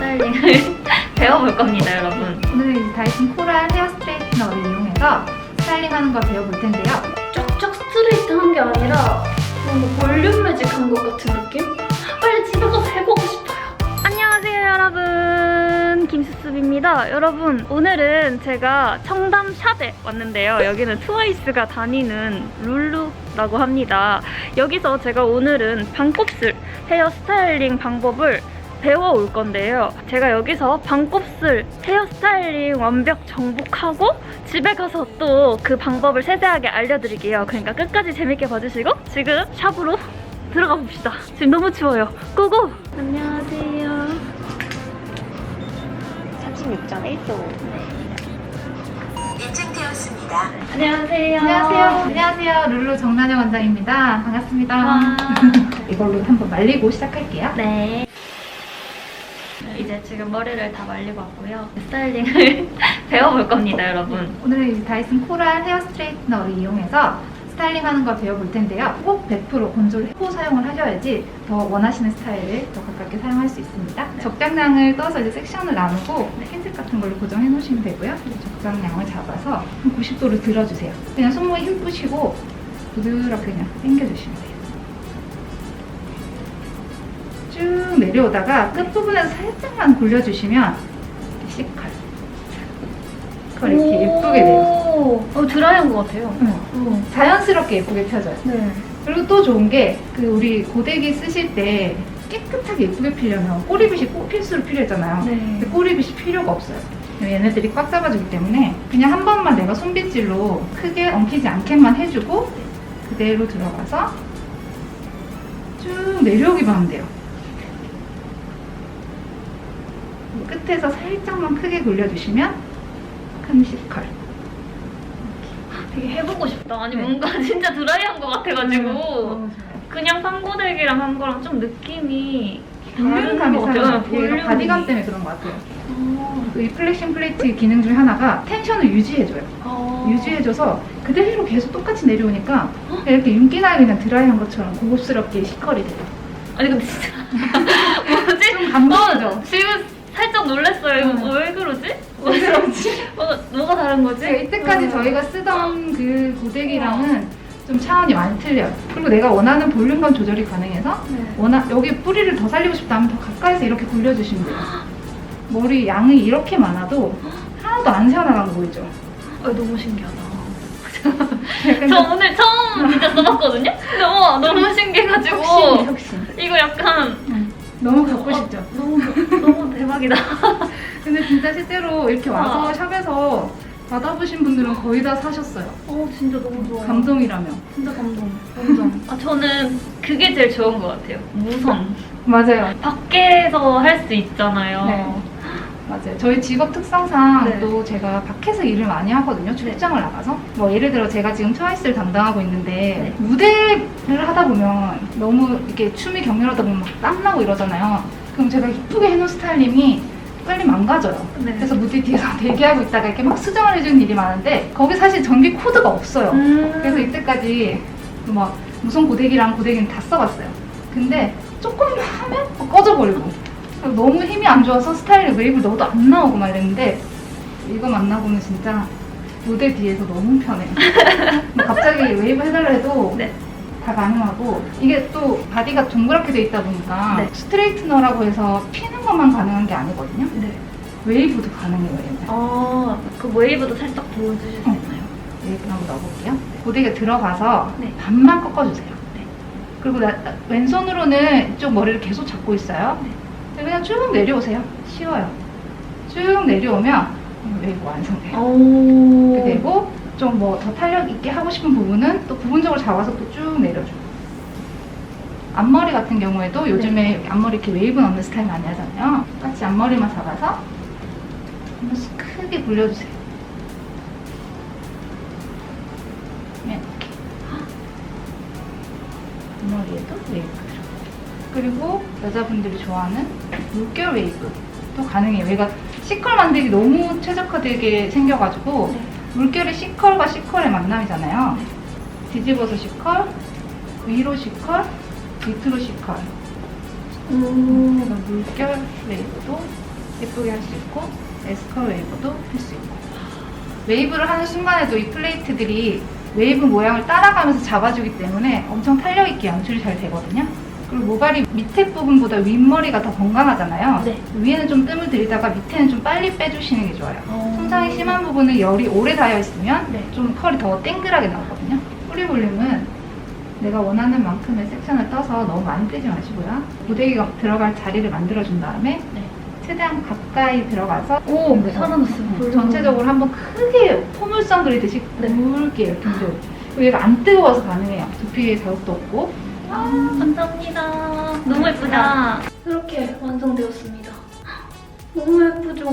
스타일링을 배워볼 겁니다, 여러분. 오늘 이 다이슨 코랄 헤어 스트레이트너를 이용해서 스타일링하는 걸 배워볼 텐데요. 쫙쫙 스트레이트한 게 아니라 뭔가 볼륨 매직한 것 같은 느낌? 빨리 집에 가서 해보고 싶어요. 안녕하세요, 여러분. 김수습입니다. 여러분, 오늘은 제가 청담 샵에 왔는데요. 여기는 트와이스가 다니는 룰루 라고 합니다. 여기서 제가 오늘은 반곱슬 헤어 스타일링 방법을 배워올 건데요. 제가 여기서 반곱슬 헤어스타일링 완벽 정복하고 집에 가서 또 그 방법을 세세하게 알려드릴게요. 그러니까 끝까지 재밌게 봐주시고 지금 샵으로 들어가 봅시다. 지금 너무 추워요. 고고! 안녕하세요. 36.1도. 인증되었습니다. 안녕하세요. 안녕하세요. 안녕하세요. 룰루 정난영 원장입니다. 반갑습니다. 와. 이걸로 한번 말리고 시작할게요. 네. 지금 머리를 다 말리고 왔고요. 스타일링을 배워볼 겁니다, 여러분. 오늘 이 다이슨 코랄 헤어 스트레이트너를 이용해서 스타일링하는 걸 배워볼 텐데요. 꼭 100% 건조를 해고 사용을 하셔야지 더 원하시는 스타일을 더 가깝게 사용할 수 있습니다. 적당량을 떠서 이제 섹션을 나누고 핀셋 같은 걸로 고정해 놓으시면 되고요. 적당량을 잡아서 한 90도로 들어주세요. 그냥 손목에 힘 푸시고 부드럽게 그냥 당겨주시면 돼요. 내려오다가 끝부분에서 살짝만 굴려주시면 이렇게 C컬. 컬 이렇게 예쁘게 돼요. 오, 어, 드라이한 것 같아요. 응. 어. 자연스럽게 예쁘게 펴져요. 네. 그리고 또 좋은 게 그 우리 고데기 쓰실 때 깨끗하게 예쁘게 피려면 꼬리빗이 꼭 필수로 필요했잖아요. 네. 근데 꼬리빗이 필요가 없어요. 얘네들이 꽉 잡아주기 때문에 그냥 한 번만 내가 손빗질로 크게 엉키지 않게만 해주고 그대로 들어가서 쭉 내려오기만 하면 돼요. 끝에서 살짝만 크게 굴려주시면 큰 C컬. 되게 해보고 싶다. 아니 네. 뭔가 진짜 드라이한 것 같아가지고 너무 좋아요. 그냥 상고데기랑 한 거랑 좀 느낌이 다른 볼륨이. 바디감 때문에 그런 것 같아요. 어. 이 플렉싱 플레이트 기능 중에 하나가 텐션을 유지해줘요. 어. 유지해줘서 그대로 계속 똑같이 내려오니까 이렇게 윤기나게 그냥 드라이한 것처럼 고급스럽게 시컬이 돼요. 아니 근데 진짜 뭐지? 좀 감동이죠? 어, 지금 살짝 놀랐어요. 이거 응. 왜 그러지? 왜 그런지. 뭐가, 뭐가 다른 거지? 제가 이때까지 응. 저희가 쓰던 그 고데기랑은 좀 차원이 많이 틀려요. 그리고 내가 원하는 볼륨감 조절이 가능해서 네. 원하, 여기 뿌리를 더 살리고 싶다면 더 가까이서 이렇게 굴려주시면 돼요. 머리 양이 이렇게 많아도 하나도 안 새어나간 거 보이죠? 아, 너무 신기하다. 약간 저 오늘 처음 진짜 써봤거든요? 와 너무 신기해가지고 혁신, 혁신. 이거 약간 응. 너무 갖고 싶죠? 어, 너무 너무 대박이다. 근데 진짜 실제로 이렇게 와서 와. 샵에서 받아보신 분들은 거의 다 사셨어요. 어 진짜 너무 좋아. 감동이라며. 진짜 감동. 완전. 아 저는 그게 제일 좋은 것 같아요. 무선. 맞아요. 밖에서 할 수 있잖아요. 네. 맞아요. 저희 직업 특성상 네. 또 제가 밖에서 일을 많이 하거든요. 출장을 나가서. 뭐 예를 들어 제가 지금 트와이스를 담당하고 있는데 네. 무대를 하다 보면 너무 이렇게 춤이 격렬하다 보면 막 땀나고 이러잖아요. 그럼 제가 이쁘게 해놓은 스타일링이 빨리 망가져요. 네. 그래서 무대 뒤에서 대기하고 있다가 이렇게 막 수정을 해주는 일이 많은데 거기 사실 전기 코드가 없어요. 음. 그래서 이때까지 막 무슨 고데기랑 고데기는 다 써봤어요. 근데 조금 하면 꺼져버리고 너무 힘이 안 좋아서 스타일 웨이브 넣어도 안 나오고 막 이랬는데 이거 만나고는 진짜 무대 뒤에서 너무 편해요. 뭐 갑자기 웨이브 해달라 해도 네. 다 가능하고 이게 또 바디가 동그랗게 돼 있다 보니까 네. 스트레이트너라고 해서 피는 것만 가능한 게 아니거든요. 네. 웨이브도 가능해요 얘는. 아 그 웨이브도 살짝 보여주실 수 어. 있나요? 웨이브 한번 넣어볼게요. 고데기가 들어가서 네. 반만 꺾어주세요. 네. 그리고 나- 나- 왼손으로는 이쪽 머리를 계속 잡고 있어요. 네. 그냥 쭉 내려오세요. 쉬워요. 쭉 내려오면 웨이브 완성돼요. 오. 이렇게 되고 좀 뭐 더 탄력 있게 하고 싶은 부분은 또 부분적으로 잡아서 또 쭉 내려줘요. 앞머리 같은 경우에도 요즘에 여기 앞머리 이렇게 웨이브 넣는 스타일 많이 하잖아요. 똑같이 앞머리만 잡아서 한 번씩 크게 굴려주세요. 네, 이렇게. 앞머리에도 웨이브. 그리고 여자분들이 좋아하는 물결 웨이브도 가능해요. 얘가 C컬 만들기 너무 최적화되게 생겨가지고 네. 물결이 C컬과 C컬의 만남이잖아요. 뒤집어서 C컬, 위로 C컬, 밑으로 C컬. 음. 물결 웨이브도 예쁘게 할 수 있고 에스컬 웨이브도 할 수 있고 웨이브를 하는 순간에도 이 플레이트들이 웨이브 모양을 따라가면서 잡아주기 때문에 엄청 탄력 있게 연출이 잘 되거든요. 그리고 모발이 밑에 부분보다 윗머리가 더 건강하잖아요. 네. 위에는 좀 뜸을 들이다가 밑에는 좀 빨리 빼주시는 게 좋아요. 손상이 심한 부분은 열이 오래 닿여 있으면 네. 좀 컬이 더 땡글하게 나오거든요. 뿌리 볼륨은 내가 원하는 만큼의 섹션을 떠서 너무 많이 떼지 마시고요. 고데기가 들어갈 자리를 만들어준 다음에 네. 최대한 가까이 들어가서 오, 네. 살아났어요. 전체적으로 한번 크게 포물선 그리듯이 네. 굵게 이렇게 그리고 얘가 안 뜨거워서 가능해요. 두피에 자극도 없고 아, 감사합니다. 너무 예쁘다. 이렇게 완성되었습니다. 너무 예쁘죠?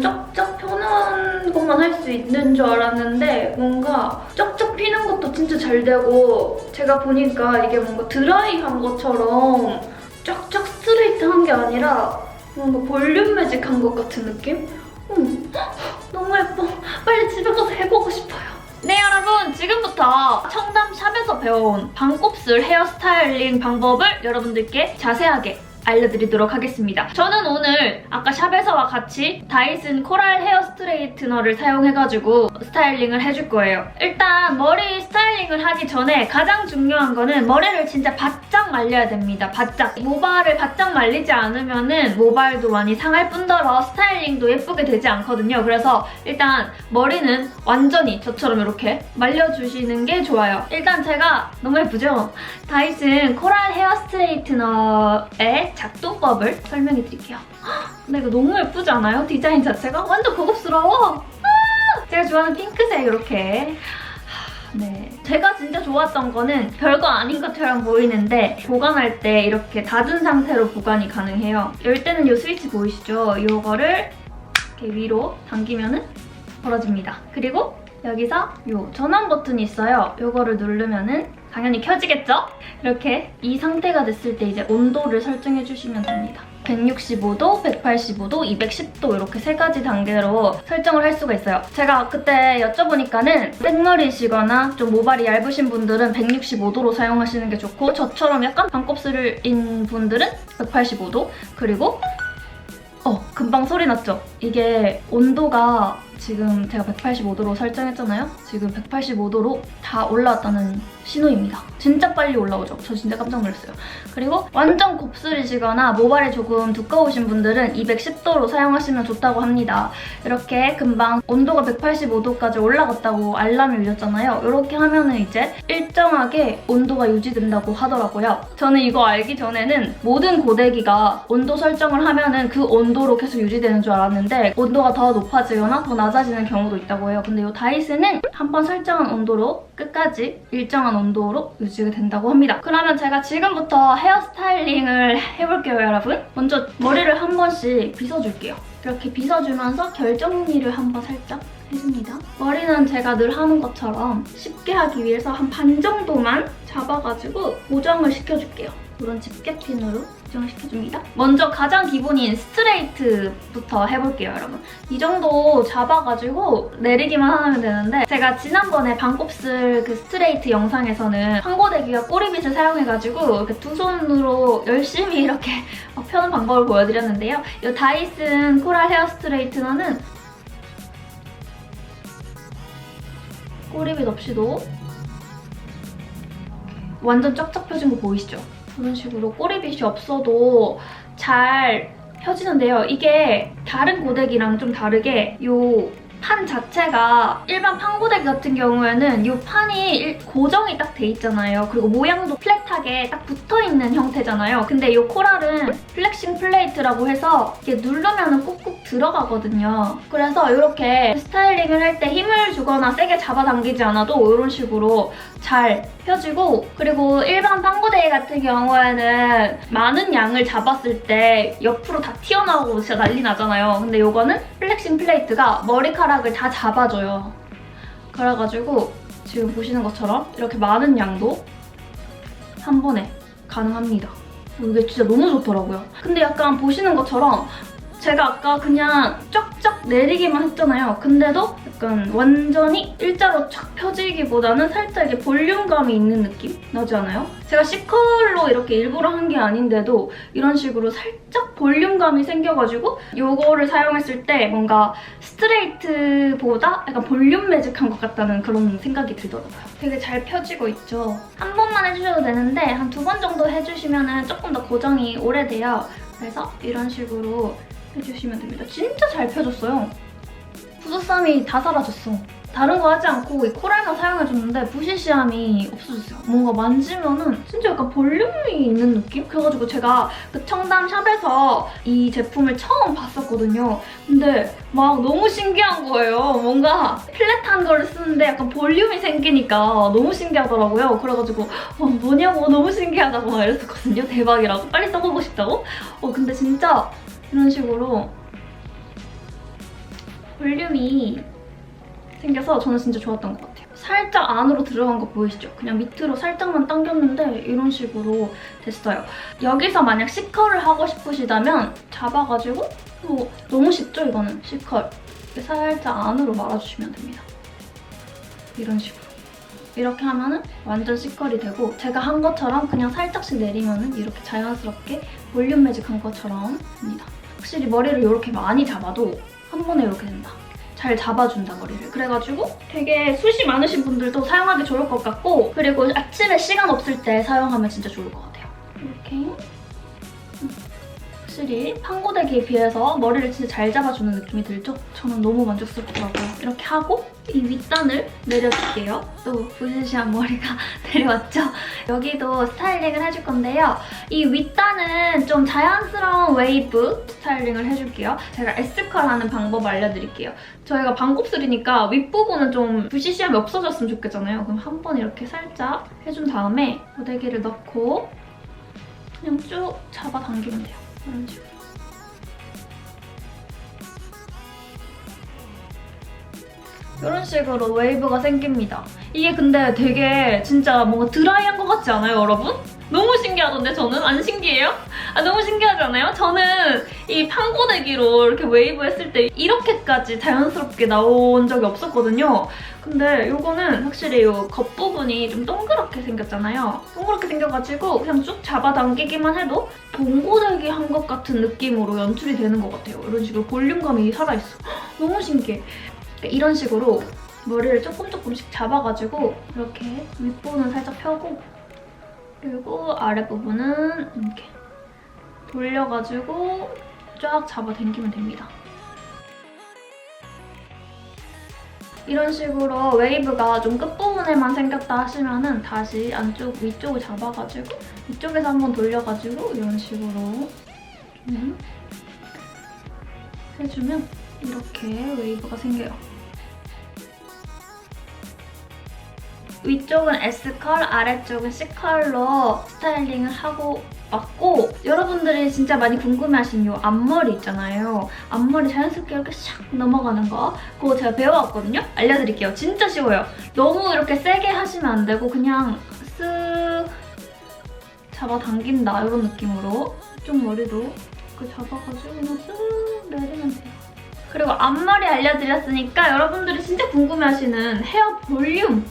쩍쩍 펴는 것만 할 수 있는 줄 알았는데 뭔가 쩍쩍 피는 것도 진짜 잘 되고 제가 보니까 이게 뭔가 드라이한 것처럼 쩍쩍 스트레이트한 게 아니라 뭔가 볼륨 매직한 것 같은 느낌? 음, 너무 예뻐. 빨리 집에 가서 해보고 싶어요. 네 여러분. 지금부터 청담샵에서 배워온 반곱슬 헤어스타일링 방법을 여러분들께 자세하게 알려드리도록 하겠습니다. 저는 오늘 아까 샵에서와 같이 다이슨 코랄 헤어 스트레이트너를 사용해가지고 스타일링을 해줄 거예요. 일단 머리 스타일링을 하기 전에 가장 중요한 거는 머리를 진짜 바짝 말려야 됩니다. 바짝. 모발을 바짝 말리지 않으면은 모발도 많이 상할 뿐더러 스타일링도 예쁘게 되지 않거든요. 그래서 일단 머리는 완전히 저처럼 이렇게 말려주시는 게 좋아요. 일단 제가 너무 예쁘죠? 다이슨 코랄 헤어 스트레이트너의 작동법을 설명해 드릴게요. 근데 이거 너무 예쁘지 않아요? 디자인 자체가? 완전 고급스러워! 아! 제가 좋아하는 핑크색 이렇게 네. 제가 진짜 좋았던 거는 별거 아닌 것처럼 보이는데 보관할 때 이렇게 닫은 상태로 보관이 가능해요. 열 때는 이 스위치 보이시죠? 이거를 이렇게 위로 당기면은 벌어집니다. 그리고 여기서 이 전원 버튼이 있어요. 이거를 누르면은 당연히 켜지겠죠? 이렇게 이 상태가 됐을 때 이제 온도를 설정해 주시면 됩니다. 165도, 185도, 210도 이렇게 세 가지 단계로 설정을 할 수가 있어요. 제가 그때 여쭤보니까는 생머리시거나 좀 모발이 얇으신 분들은 165도로 사용하시는 게 좋고 저처럼 약간 반곱슬인 분들은 185도 그리고 어 금방 소리 났죠? 이게 온도가 지금 제가 185도로 설정했잖아요? 지금 185도로 다 올라왔다는 신호입니다. 진짜 빨리 올라오죠? 저 진짜 깜짝 놀랐어요. 그리고 완전 곱슬이시거나 모발이 조금 두꺼우신 분들은 210도로 사용하시면 좋다고 합니다. 이렇게 금방 온도가 185도까지 올라갔다고 알람이 울렸잖아요. 이렇게 하면은 이제 일정하게 온도가 유지된다고 하더라고요. 저는 이거 알기 전에는 모든 고데기가 온도 설정을 하면은 그 온도로 계속 유지되는 줄 알았는데 온도가 더 높아지거나 더 낮아지는 경우도 있다고 해요. 근데 이 다이슨은 한 번 설정한 온도로 끝까지 일정한 온도로 유지가 된다고 합니다. 그러면 제가 지금부터 헤어스타일링을 해볼게요, 여러분. 먼저 머리를 한 번씩 빗어줄게요. 이렇게 빗어주면서 결정리를 한번 살짝 해줍니다. 머리는 제가 늘 하는 것처럼 쉽게 하기 위해서 한 반 정도만 잡아가지고 고정을 시켜줄게요. 이런 집게핀으로 고정을 시켜줍니다. 먼저 가장 기본인 스트레이트부터 해볼게요, 여러분. 이 정도 잡아가지고 내리기만 하면 되는데 제가 지난번에 반곱슬 그 스트레이트 영상에서는 황고데기와 꼬리빗을 사용해가지고 이렇게 두 손으로 열심히 이렇게 막 펴는 방법을 보여드렸는데요. 이 다이슨 코랄 헤어 스트레이트너는 꼬리빗 없이도 완전 쫙쫙 펴진 거 보이시죠? 이런 식으로 꼬리빗이 없어도 잘 펴지는데요. 이게 다른 고데기랑 좀 다르게 요 판 자체가 일반 판고데기 같은 경우에는 이 판이 일- 고정이 딱 돼 있잖아요. 그리고 모양도 플랫하게 딱 붙어 있는 형태잖아요. 근데 이 코랄은 플렉싱 플레이트라고 해서 이게 누르면 꾹꾹 들어가거든요. 그래서 이렇게 스타일링을 할 때 힘을 주거나 세게 잡아당기지 않아도 이런 식으로 잘 펴지고 그리고 일반 판고데기 같은 경우에는 많은 양을 잡았을 때 옆으로 다 튀어나오고 진짜 난리 나잖아요. 근데 이거는 플렉싱 플레이트가 머리카락 을 다 잡아줘요. 그래가지고 지금 보시는 것처럼 이렇게 많은 양도 한 번에 가능합니다. 이게 진짜 너무 좋더라고요. 근데 약간 보시는 것처럼 제가 아까 그냥 쫙쫙 내리기만 했잖아요. 근데도 약간 완전히 일자로 쫙 펴지기보다는 살짝 이게 볼륨감이 있는 느낌 나지 않아요? 제가 C컬로 이렇게 일부러 한 게 아닌데도 이런 식으로 살짝 볼륨감이 생겨가지고 이거를 사용했을 때 뭔가 스트레이트보다 약간 볼륨 매직한 것 같다는 그런 생각이 들더라고요. 되게 잘 펴지고 있죠. 한 번만 해주셔도 되는데 한 두 번 정도 해주시면 조금 더 고정이 오래돼요. 그래서 이런 식으로 해주시면 됩니다. 진짜 잘 펴졌어요. 부스쌈이 다 사라졌어. 다른 거 하지 않고 이 코랄만 사용해줬는데 부시시함이 없어졌어요. 뭔가 만지면은 진짜 약간 볼륨이 있는 느낌? 그래가지고 제가 그 청담 샵에서 이 제품을 처음 봤었거든요. 근데 막 너무 신기한 거예요. 뭔가 플랫한 거를 쓰는데 약간 볼륨이 생기니까 너무 신기하더라고요. 그래가지고 어, 뭐냐고 너무 신기하다고 막 이랬었거든요. 대박이라고. 빨리 써보고 싶다고. 어 근데 진짜 이런 식으로 볼륨이 생겨서 저는 진짜 좋았던 것 같아요. 살짝 안으로 들어간 거 보이시죠? 그냥 밑으로 살짝만 당겼는데 이런 식으로 됐어요. 여기서 만약 C컬을 하고 싶으시다면 잡아가지고 뭐 너무 쉽죠 이거는 C컬 살짝 안으로 말아주시면 됩니다. 이런 식으로. 이렇게 하면은 완전 C컬이 되고 제가 한 것처럼 그냥 살짝씩 내리면은 이렇게 자연스럽게 볼륨 매직한 것처럼 됩니다. 확실히 머리를 이렇게 많이 잡아도 한 번에 이렇게 된다. 잘 잡아준다 머리를. 그래가지고 되게 숱이 많으신 분들도 사용하기 좋을 것 같고 그리고 아침에 시간 없을 때 사용하면 진짜 좋을 것 같아요. 이렇게 음. 확실히 판고데기에 비해서 머리를 진짜 잘 잡아주는 느낌이 들죠? 저는 너무 만족스럽더라고요. 이렇게 하고 이 윗단을 내려줄게요. 또 부시시한 머리가 내려왔죠? 여기도 스타일링을 해줄 건데요. 이 윗단은 좀 자연스러운 웨이브 스타일링을 해줄게요. 제가 S컬 하는 방법 알려드릴게요. 저희가 반곱슬이니까 윗부분은 좀 부시시함이 없어졌으면 좋겠잖아요. 그럼 한 번 이렇게 살짝 해준 다음에 고데기를 넣고 그냥 쭉 잡아당기면 돼요. 이런 식으로. 웨이브가 생깁니다. 이게 근데 되게 진짜 뭔가 드라이한 것 같지 않아요, 여러분? 너무 신기하던데 저는? 안 신기해요? 아 너무 신기하지 않아요? 저는 이 판고데기로 이렇게 웨이브 했을 때 이렇게까지 자연스럽게 나온 적이 없었거든요. 근데 이거는 확실히 이 겉부분이 좀 동그랗게 생겼잖아요. 동그랗게 생겨가지고 그냥 쭉 잡아당기기만 해도 봉고데기 한 것 같은 느낌으로 연출이 되는 것 같아요. 이런 식으로 볼륨감이 살아있어. 너무 신기해. 이런 식으로 머리를 조금 조금씩 잡아가지고 이렇게 윗부분은 살짝 펴고 그리고 아랫부분은 이렇게 돌려가지고 쫙 잡아당기면 됩니다. 이런 식으로 웨이브가 좀 끝부분에만 생겼다 하시면은 다시 안쪽 위쪽을 잡아가지고 이쪽에서 한번 돌려가지고 이런 식으로 좀 해주면 이렇게 웨이브가 생겨요. 위쪽은 S컬, 아래쪽은 C컬로 스타일링을 하고 왔고 여러분들이 진짜 많이 궁금해하신 이 앞머리 있잖아요. 앞머리 자연스럽게 이렇게 샥 넘어가는 거 그거 제가 배워왔거든요. 알려드릴게요. 진짜 쉬워요. 너무 이렇게 세게 하시면 안 되고 그냥 쓱 잡아당긴다 이런 느낌으로 이쪽 머리도 이렇게 잡아가지고 그냥 쓱 내리면 돼요. 그리고 앞머리 알려드렸으니까 여러분들이 진짜 궁금해하시는 헤어 볼륨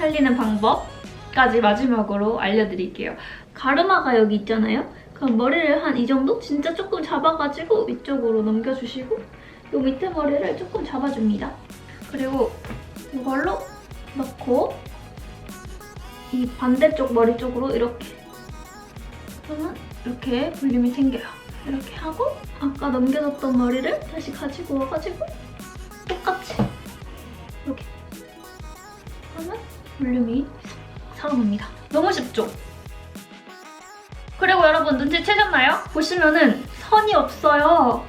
살리는 방법까지 마지막으로 알려드릴게요. 가르마가 여기 있잖아요? 그럼 머리를 한 이 정도? 진짜 조금 잡아가지고 위쪽으로 넘겨주시고 이 밑에 머리를 조금 잡아줍니다. 그리고 이걸로 넣고 이 반대쪽 머리 쪽으로 이렇게 그러면 이렇게 볼륨이 생겨요. 이렇게 하고 아까 넘겨줬던 머리를 다시 가지고 와가지고 똑같이 이렇게 하면 볼륨이 살아납니다. 너무 쉽죠? 그리고 여러분 눈치 채셨나요? 보시면은 선이 없어요.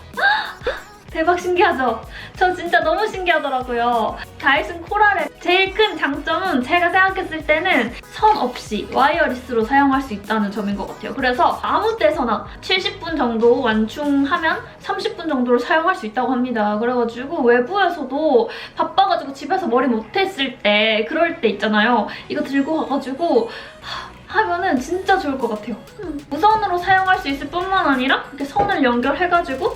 대박 신기하죠? 저 진짜 너무 신기하더라고요. 다이슨 코랄의 제일 큰 장점은 제가 생각했을 때는 선 없이 와이어리스로 사용할 수 있다는 점인 것 같아요. 그래서 아무 때서나 70분 정도 완충하면 30분 정도를 사용할 수 있다고 합니다. 그래가지고 외부에서도 바빠가지고 집에서 머리 못했을 때 그럴 때 있잖아요. 이거 들고 가가지고 하, 하면은 진짜 좋을 것 같아요. 음, 무선으로 사용할 수 있을 뿐만 아니라 이렇게 선을 연결해가지고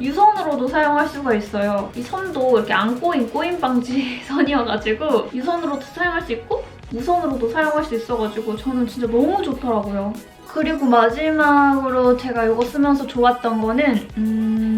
유선으로도 사용할 수가 있어요. 이 선도 이렇게 안 꼬인 꼬인 방지 선이어가지고 유선으로도 사용할 수 있고 무선으로도 사용할 수 있어가지고 저는 진짜 너무 좋더라고요. 그리고 마지막으로 제가 이거 쓰면서 좋았던 거는 음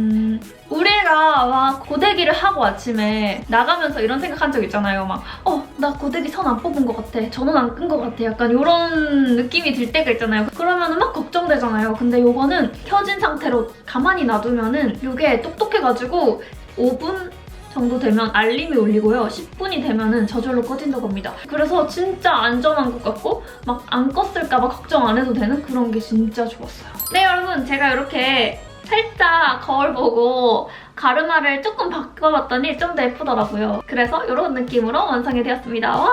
우리가 막 고데기를 하고 아침에 나가면서 이런 생각한 적 있잖아요. 막 어 나 고데기 선 안 뽑은 것 같아. 전원 안 끈 것 같아. 약간 이런 느낌이 들 때가 있잖아요. 그러면은 막 걱정되잖아요. 근데 이거는 켜진 상태로 가만히 놔두면 은 이게 똑똑해가지고 5분 정도 되면 알림이 울리고요. 10분이 되면은 저절로 꺼진다고 합니다. 그래서 진짜 안전한 것 같고 막 안 껐을까봐 걱정 안 해도 되는 그런 게 진짜 좋았어요. 네 여러분 제가 이렇게 살짝 거울 보고 가르마를 조금 바꿔봤더니 좀 더 예쁘더라고요. 그래서 이런 느낌으로 완성이 되었습니다. 와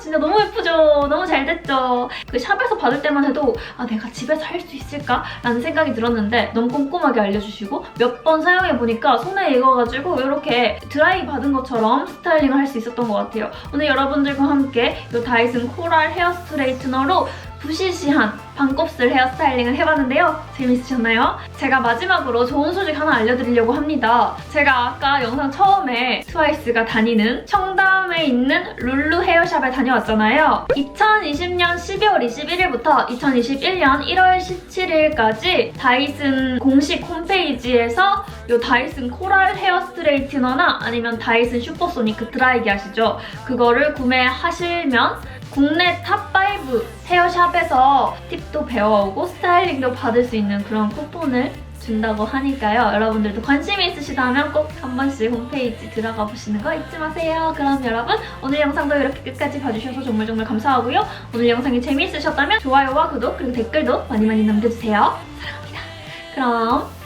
진짜 너무 예쁘죠? 너무 잘 됐죠? 그 샵에서 받을 때만 해도 아 내가 집에서 할 수 있을까? 라는 생각이 들었는데 너무 꼼꼼하게 알려주시고 몇 번 사용해보니까 손에 익어가지고 이렇게 드라이 받은 것처럼 스타일링을 할 수 있었던 것 같아요. 오늘 여러분들과 함께 이 다이슨 코랄 헤어 스트레이트너로 부시시한 반곱슬 헤어스타일링을 해봤는데요. 재밌으셨나요? 제가 마지막으로 좋은 소식 하나 알려드리려고 합니다. 제가 아까 영상 처음에 트와이스가 다니는 청담에 있는 룰루 헤어샵에 다녀왔잖아요. 2020년 12월 21일부터 2021년 1월 17일까지 다이슨 공식 홈페이지에서 이 다이슨 코랄 헤어 스트레이트너나 아니면 다이슨 슈퍼소니크 드라이기 아시죠? 그거를 구매하시면 국내 탑5 헤어샵에서 팁도 배워오고 스타일링도 받을 수 있는 그런 쿠폰을 준다고 하니까요. 여러분들도 관심이 있으시다면 꼭 한 번씩 홈페이지 들어가 보시는 거 잊지 마세요. 그럼 여러분 오늘 영상도 이렇게 끝까지 봐주셔서 정말 정말 감사하고요. 오늘 영상이 재미있으셨다면 좋아요와 구독 그리고 댓글도 많이 많이 남겨주세요. 사랑합니다. 그럼